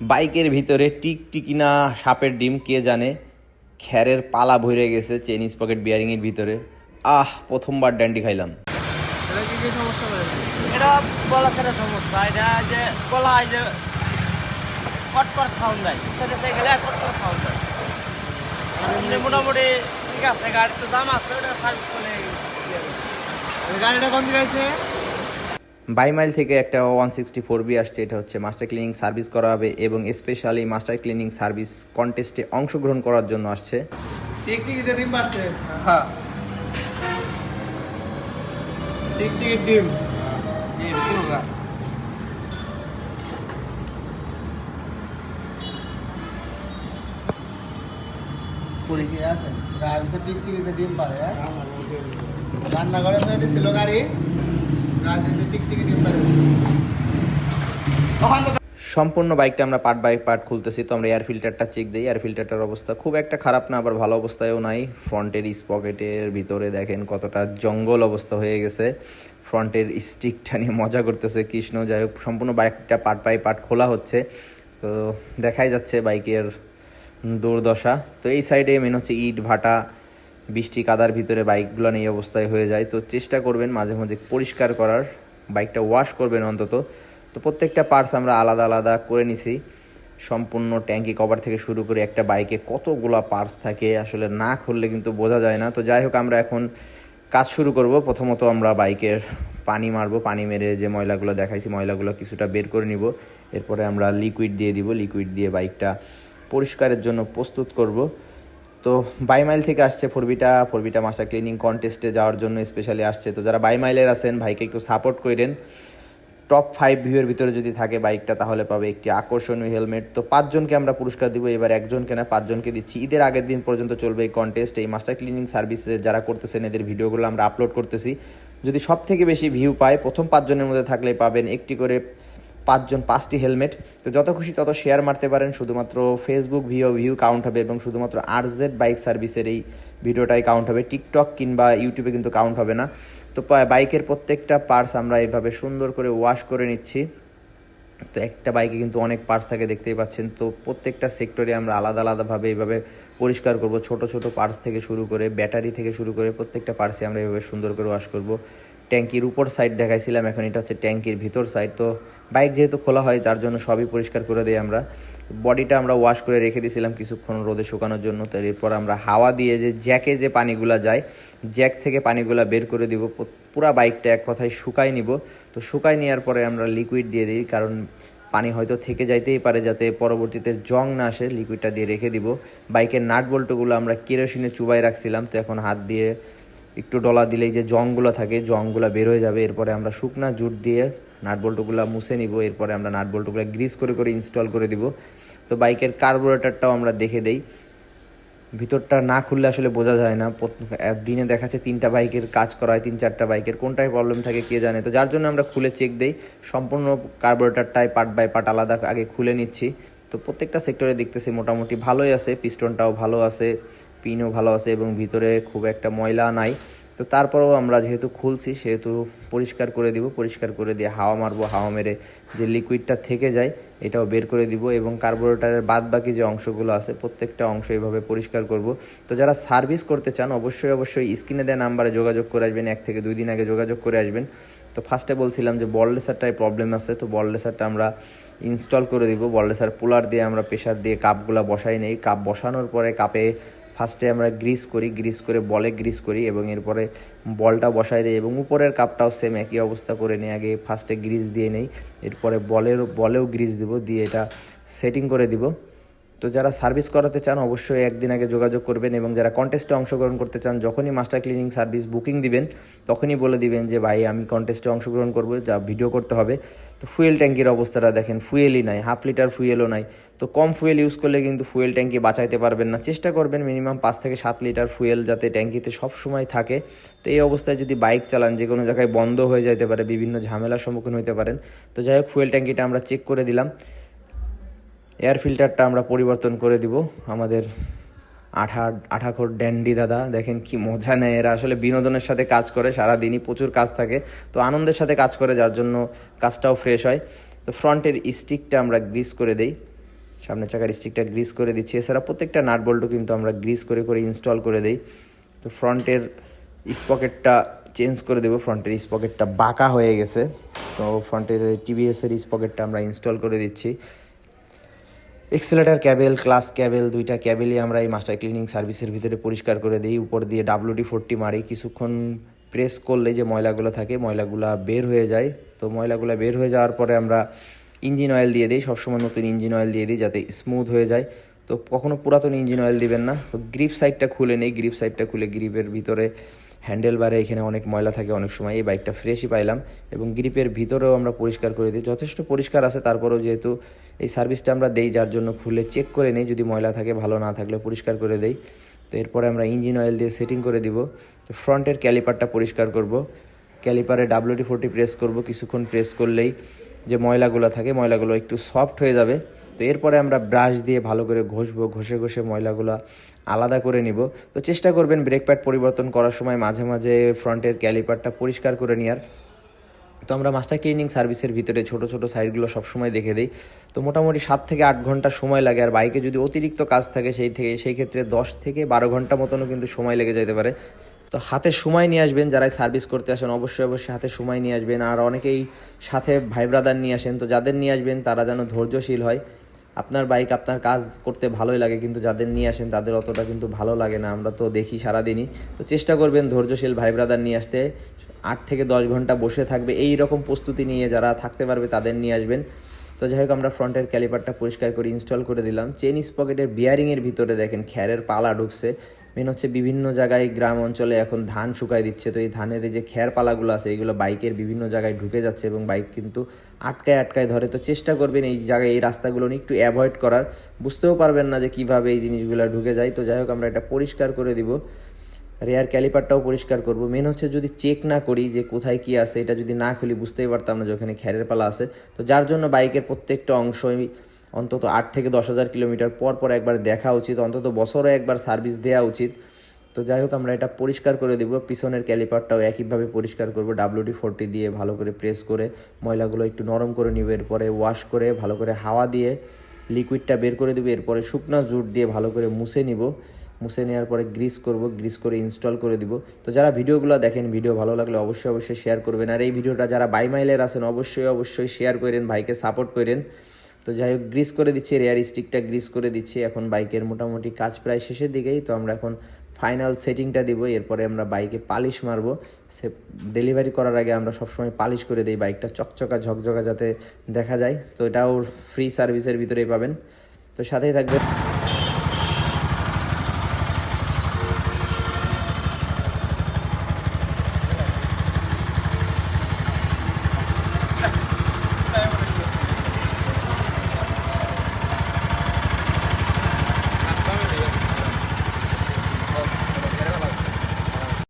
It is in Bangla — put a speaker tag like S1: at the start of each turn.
S1: বাইকের ভিতরে টিকটিকি না সাপের ডিম কে জানে? খ্যারের পালা ভরে গেছে চেনিস পকেট বিয়ারিংয়ের ভিতরে। আহ প্রথমবার ড্যান্ডি খাইলাম।
S2: এটা কি কি সমস্যা হয়েছে
S3: এটা গলা ছাড়া সমস্যা। এটা যে গলা যে কটকট সাউন্ড দেয়। সেটা সাইকেলে কটকট সাউন্ড দেয়। মোটামুটি ঠিক আছে গাড়ির তো দাম আছে ওটা সার্ভিস করে করবে।
S2: এই গাড়িটা কোন দিকে আছে?
S1: বাইমাইল থেকে একটা ওয়ান সিক্সটি ফোর বি আসছে এটা হচ্ছে মাস্টার ক্লিনিং সার্ভিস করা হবে এবং স্পেশালি মাস্টার ক্লিনিং সার্ভিস কন্টেস্টে অংশগ্রহণ করার জন্য আসছে।
S2: টিকটিকিতে ডিম পারছে?
S3: হ্যাঁ।
S2: টিকটিকির ডিম। পুরি কি আছে? গাড়ি তো টিকটিকিতে ডিম পারে হ্যাঁ? রান্না করে মেয়ে দিছিল গাড়ি।
S1: সম্পূর্ণ বাইকটা আমরা পার্ট বাই পার্ট খুলতেছি, তো আমরা এয়ার ফিল্টারটা চেক দিই। এয়ার ফিল্টারটার অবস্থা খুব একটা খারাপ না, আবার ভালো অবস্থায়ও নাই। ফ্রন্টের স্পকেটের ভিতরে দেখেন কতটা জঙ্গল অবস্থা হয়ে গেছে। ফ্রন্টের স্টিকটা নিয়ে মজা করতেছে কৃষ্ণ। যাই হোক, সম্পূর্ণ বাইকটা পার্ট বাই পার্ট খোলা হচ্ছে। তো দেখাই যাচ্ছে বাইকের দুর্দশা। তো এই সাইডে মেন হচ্ছে ইট, ভাটা। বৃষ্টি কাদার ভিতরে বাইকগুলো এই অবস্থায় হয়ে যায়। তো চেষ্টা করবেন মাঝে মাঝে পরিষ্কার করার, বাইকটা ওয়াশ করবেন অন্তত। তো প্রত্যেকটা পার্টস আমরা আলাদা আলাদা করে নিছি। সম্পূর্ণ ট্যাঙ্কি কভার থেকে শুরু করে একটা বাইকে কতগুলা পার্টস থাকে আসলে না খুললে কিন্তু বোঝা যায় না। তো যাই হোক, আমরা এখন কাজ শুরু করব। প্রথমত আমরা বাইকের পানি মারবো। পানি মেরে যে ময়লাগুলো দেখাইছি, ময়লাগুলো কিছুটা বের করে নিব। এরপরে আমরা লিকুইড দিয়ে দিব। লিকুইড দিয়ে বাইকটা পরিষ্কারের জন্য প্রস্তুত করব। তো বাই মাইল থেকে আসছে ফোরবিটা। ফোরবিটা মাস্টার ক্লিনিং কন্টেস্টে যাওয়ার জন্য স্পেশালি আসছে। তো যারা বাই মাইলের আছেন, ভাইকে একটু সাপোর্ট করেন। টপ ফাইভ ভিউয়ের ভিতরে যদি থাকে বাইকটা তাহলে পাবে একটি আকর্ষণীয় হেলমেট তো পাঁচজনকে আমরা পুরস্কার দিব, এবার একজনকে না, পাঁচজনকে দিচ্ছি। ঈদের আগের দিন পর্যন্ত চলবে এই কন্টেস্ট এই মাস্টার ক্লিনিং সার্ভিসে যারা করতেছেন, এদের ভিডিওগুলো আমরা আপলোড করতেছি। যদি সব থেকে বেশি ভিউ পায়, প্রথম পাঁচজনের মধ্যে থাকলে পাবেন একটি করে পাঁচজন, পাঁচটি হেলমেট। তো যত খুশি তত শেয়ার মারতে পারেন। শুধুমাত্র ফেসবুক ভিও ভিউ কাউন্ট হবে এবং শুধুমাত্র আরজেড বাইক সার্ভিসের এই ভিডিওটাই কাউন্ট হবে। টিকটক কিংবা ইউটিউবে কিন্তু কাউন্ট হবে না। তো বাইকের প্রত্যেকটা পার্টস আমরা এভাবে সুন্দর করে ওয়াশ করে নিচ্ছি। তো একটা বাইকে কিন্তু অনেক পার্টস থাকে, দেখতেই পাচ্ছেন। তো প্রত্যেকটা সেক্টরে আমরা আলাদা আলাদাভাবে এইভাবে পরিষ্কার করব। ছোট ছোট পার্টস থেকে শুরু করে ব্যাটারি থেকে শুরু করে প্রত্যেকটা পার্টসে আমরা এইভাবে সুন্দর করে ওয়াশ করব। ট্যাঙ্কির উপর সাইড দেখাইছিলাম, এখন এটা হচ্ছে ট্যাঙ্কির ভিতর সাইড তো বাইক যেহেতু খোলা হয়, তার জন্য সবই পরিষ্কার করে দিই আমরা। বডিটা আমরা ওয়াশ করে রেখে দিয়েছিলাম কিছুক্ষণ রোদে শুকানোর জন্য। তো এরপর আমরা হাওয়া দিয়ে যে জ্যাকে যে পানিগুলা যায় জ্যাক থেকে পানিগুলা বের করে দিব। পুরা বাইকটা এক কথায় শুকাই নিব। তো শুকাই নেওয়ার পরে আমরা লিকুইড দিয়ে দিই, কারণ পানি হয়তো থেকে যাইতেই পারে যাতে পরবর্তীতে জং না আসে। লিকুইডটা দিয়ে রেখে দিব। বাইকের নাট বল্টুগুলো আমরা কেরোসিনে চুবাই রাখছিলাম। তো এখন হাত দিয়ে একটু ডলা দিলেই যে জংগুলো থাকে, জংগুলো বের হয়ে যাবে। এরপরে আমরা শুকনা জুট দিয়ে নাট বল্টুগুলো মুছে নিব। এরপরে আমরা নাট বল্টুগুলো গ্রিস করে করে ইনস্টল করে দিব। তো বাইকের কার্বোরেটারটাও আমরা দেখে দেই। ভিতরটা না খুললে আসলে বোঝা যায় না। দিনে দেখাচ্ছে তিনটা বাইকের কাজ করা হয়, তিন চারটা বাইকের। কোনটায় প্রবলেম থাকে কে জানে? তো যার জন্য আমরা খুলে চেক দেই। সম্পূর্ণ কার্বোরেটরটাই পার্ট বাই পার্ট আলাদা আগে খুলে নিচ্ছি। তো প্রত্যেকটা সেক্টরে দেখতেছি মোটামুটি ভালোই আছে। পিস্টনটাও ভালো আছে। পিনও ভালো আছে এবং ভিতরে খুব একটা ময়লা নাই। তো তারপরেও আমরা যেহেতু খুলছি, সেহেতু পরিষ্কার করে দিব। পরিষ্কার করে দিয়ে হাওয়া মারবো, হাওয়া মেরে যে লিকুইডটা থেকে যায়, এটাও বের করে দিব এবং কার্বোরেটারের বাদ বাকি যে অংশগুলো আছে, প্রত্যেকটা অংশ এইভাবে পরিষ্কার করব। তো যারা সার্ভিস করতে চান, অবশ্যই অবশ্যই স্ক্রিনে দেওয়া নাম্বারে যোগাযোগ করে আসবেন। এক থেকে দুই দিন আগে যোগাযোগ করে আসবেন। তো ফার্স্টে বলছিলাম যে বল লেসারটায় প্রবলেম আছে, তো বল লেসারটা আমরা ইনস্টল করে দিব। বল লেসার পুলার দিয়ে আমরা প্রেশার দিয়ে কাপগুলো বসাই নেই। কাপ বসানোর পরে কাপে ফার্স্টে আমরা গ্রিস করি, গ্রিস করে বলে গ্রিস করি এবং এরপরে বলটা বসাই দিই এবং উপরের কাপটাও সেম একই অবস্থা করে নিই। আগে ফার্স্টে গ্রিস দিয়ে নেই, এরপরে বলের, বলেও গ্রিস দিব, দিয়ে এটা সেটিং করে দিব। তো যারা সার্ভিস করাতে চান, অবশ্যই একদিন আগে যোগাযোগ করবেন এবং যারা কন্টেস্টে অংশগ্রহণ করতে চান, যখনই মাস্টার ক্লিনিং সার্ভিস বুকিং দিবেন, তখনই বলে দিবেন যে, ভাই, আমি কন্টেস্টে অংশগ্রহণ করব, যা ভিডিও করতে হবে। তো ফুয়েল ট্যাঙ্কির অবস্থাটা দেখেন ফুয়েলই নাই হাফ লিটার ফুয়েলও নাই। তো কম ফুয়েল ইউজ করলে কিন্তু ফুয়েল ট্যাঙ্কি বাঁচাইতে পারবেন না। চেষ্টা করবেন মিনিমাম পাঁচ থেকে সাত লিটার ফুয়েল যাতে ট্যাঙ্কিতে সব সময় থাকে। তো এই অবস্থায় যদি বাইক চালান, যে কোনো জায়গায় বন্ধ হয়ে যেতে পারে, বিভিন্ন ঝামেলার সম্মুখীন হতে পারেন। তো যাই হোক ফুয়েল ট্যাঙ্কিটা আমরা চেক করে দিলাম। এয়ার ফিল্টারটা আমরা পরিবর্তন করে দিব। আমাদের আঠা, আঠাখোর ড্যান্ডি দাদা, দেখেন কি মজা নেয়। এরা আসলে বিনোদনের সাথে কাজ করে সারা দিনই প্রচুর কাজ থাকে। তো আনন্দের সাথে কাজ করে, যার জন্য কাজটাও ফ্রেশ হয়। তো ফ্রন্টের স্টিকটা আমরা গ্রিস করে দেই। সামনের চাকার স্টিকটা গ্রিস করে দিচ্ছি। এছাড়া প্রত্যেকটা নাট বল্টও কিন্তু আমরা গ্রিস করে করে ইনস্টল করে দেই। তো ফ্রন্টের স্পকেটটা চেঞ্জ করে দেবো। ফ্রন্টের স্পকেটটা বাঁকা হয়ে গেছে। তো ফ্রন্টের টিভিএসের স্পকেটটা আমরা ইনস্টল করে দিচ্ছি। এক্সেলেটার ক্যাবেল ক্লাস ক্যাবেল দুইটা ক্যাবেলই আমরা এই মাস্টার ক্লিনিং সার্ভিসের ভিতরে পরিষ্কার করে দিই। উপর দিয়ে ডাব্লিউডি ফোরটি মারি। কিছুক্ষণ প্রেস করলে যে ময়লাগুলো থাকে, ময়লাগুলো বের হয়ে যায়। তো ময়লাগুলো বের হয়ে যাওয়ার পরে আমরা ইঞ্জিন অয়েল দিয়ে দিই। সবসময় নতুন ইঞ্জিন অয়েল দিয়ে দিই যাতে স্মুথ হয়ে যায়। তো কখনও পুরাতন ইঞ্জিন অয়েল দিবেন না। তো গ্রিপ সাইডটা খুলে নেই। গ্রিপ সাইডটা খুলে গ্রিপের ভিতরে হ্যান্ডেল বারে এখানে অনেক ময়লা থাকে, অনেক সময় এই বাইকটা ফ্রেশই পাইলাম এবং গ্রিপের ভিতরেও আমরা পরিষ্কার করে দিই। যথেষ্ট পরিষ্কার আছে, তারপরেও যেহেতু এই সার্ভিসটা আমরা দেই, যার জন্য খুলে চেক করে নেই, যদি ময়লা থাকে, ভালো না থাকলে পরিষ্কার করে দেই। তো এরপরে আমরা ইঞ্জিন অয়েল দিয়ে সেটিং করে দিব। তো ফ্রন্টের ক্যালিপারটা পরিষ্কার করব। ক্যালিপারে ডাব্লিউটি ফোরটি প্রেস করব, কিছুক্ষণ প্রেস করলেই যে ময়লাগুলো থাকে, ময়লাগুলো একটু সফট হয়ে যাবে। তো এরপরে আমরা ব্রাশ দিয়ে ভালো করে ঘষবো, ঘষে ঘষে ময়লাগুলো আলাদা করে নিব। তো চেষ্টা করবেন ব্রেক প্যাড পরিবর্তন করার সময় মাঝে মাঝে ফ্রন্টের ক্যালিপারটা পরিষ্কার করে নেওয়ার তো আমরা মাস্টার ক্লিনিং সার্ভিসের ভিতরে ছোট ছোট সাইডগুলো সবসময় দেখে দিই। তো মোটামুটি সাত থেকে আট ঘণ্টা সময় লাগে, আর বাইকে যদি অতিরিক্ত কাজ থাকে সেই থেকে, সেই ক্ষেত্রে দশ থেকে বারো ঘণ্টা মতনও কিন্তু সময় লেগে যেতে পারে। তো হাতে সময় নিয়ে আসবেন, যারা সার্ভিস করতে আসেন অবশ্যই অবশ্যই হাতে সময় নিয়ে আসবেন। আর অনেকেই সাথে ভাই ব্রাদার নিয়ে আসেন, তো যাদের নিয়ে আসবেন তারা যেন ধৈর্যশীল হয়। আপনার বাইক আপনার কাজ করতে ভালোই লাগে, কিন্তু যাদের নিয়ে আসেন তাদের অতটা কিন্তু ভালো লাগে না। আমরা তো দেখি সারাদিনই। তো চেষ্টা করবেন ধৈর্যশীল ভাই ব্রাদার নিয়ে আসতে। আট থেকে দশ ঘণ্টা বসে থাকবে। এই রকম প্রস্তুতি নিয়ে যারা থাকতে পারবে তাদের নিয়ে আসবেন। তো যাই হোক, আমরা ফ্রন্টের ক্যালিপারটা পরিষ্কার করে ইনস্টল করে দিলাম। চেন স্পকেটের বিয়ারিংয়ের ভিতরে দেখেন, খ্যারের পালা ঢুকছে। মেন হচ্ছে বিভিন্ন জায়গায় গ্রাম অঞ্চলে এখন ধান শুকায় দিচ্ছে। তো এই ধানের এই যে খ্যার পালাগুলো আছে এইগুলো বাইকের বিভিন্ন জায়গায় ঢুকে যাচ্ছে এবং বাইক কিন্তু আটকায় আটকায় ধরে। তো চেষ্টা করবেন এই জায়গায় এই রাস্তাগুলো নিয়ে একটু অ্যাভয়েড করার। বুঝতেও পারবেন না যে কীভাবে এই জিনিসগুলো ঢুকে যায়। তো যাই হোক, আমরা এটা পরিষ্কার করে দিব। রেয়ার ক্যালিপারটাও পরিষ্কার করব। মেন হচ্ছে যদি চেক না করি যে কোথায় কি আছে, এটা যদি না খুলি, বুঝতেই পারতাম না যে ওখানে খ্যারের পালা আছে। তো যার জন্য বাইকের প্রত্যেকটা অংশই অন্তত আট থেকে দশ হাজার কিলোমিটার পর পর একবার দেখা উচিত, অন্তত বছরে একবার সার্ভিস দেওয়া উচিত। তো যাই হোক, আমরা এটা পরিষ্কার করে দেবো, পিছনের ক্যালিপারটাও একইভাবে পরিষ্কার করব ডাব্লিউডি ফোরটি দিয়ে ভালো করে প্রেস করে, ময়লাগুলো একটু নরম করে নিব, এরপরে ওয়াশ করে, ভালো করে হাওয়া দিয়ে লিকুইডটা বের করে দেবো, এরপরে শুকনা জুট দিয়ে ভালো করে মুছে নিব। মুছে নেওয়ার পরে গ্রিস করব গ্রিস করে ইনস্টল করে দিব। তো যারা ভিডিওগুলো দেখেন, ভিডিও ভালো লাগলে অবশ্যই অবশ্যই শেয়ার করবেন। আর এই ভিডিওটা যারা বাই মাইলের আছেন, অবশ্যই অবশ্যই শেয়ার করেন, ভাইকে সাপোর্ট করেন। তো যাই হোক গ্রিস করে দিচ্ছি রেয়ার স্টিকটা গ্রিস করে দিচ্ছি। এখন বাইকের মোটামুটি কাজ প্রায় শেষের দিকেই, তো আমরা এখন ফাইনাল সেটিংটা দিব। এরপরে আমরা বাইকে পালিশ মারবো। সে ডেলিভারি করার আগে আমরা সবসময় পালিশ করে দিই বাইকটা চকচকা, ঝকঝকা যাতে দেখা যায়। তো এটাও ফ্রি সার্ভিসের ভিতরেই পাবেন। তো সাথেই থাকবেন।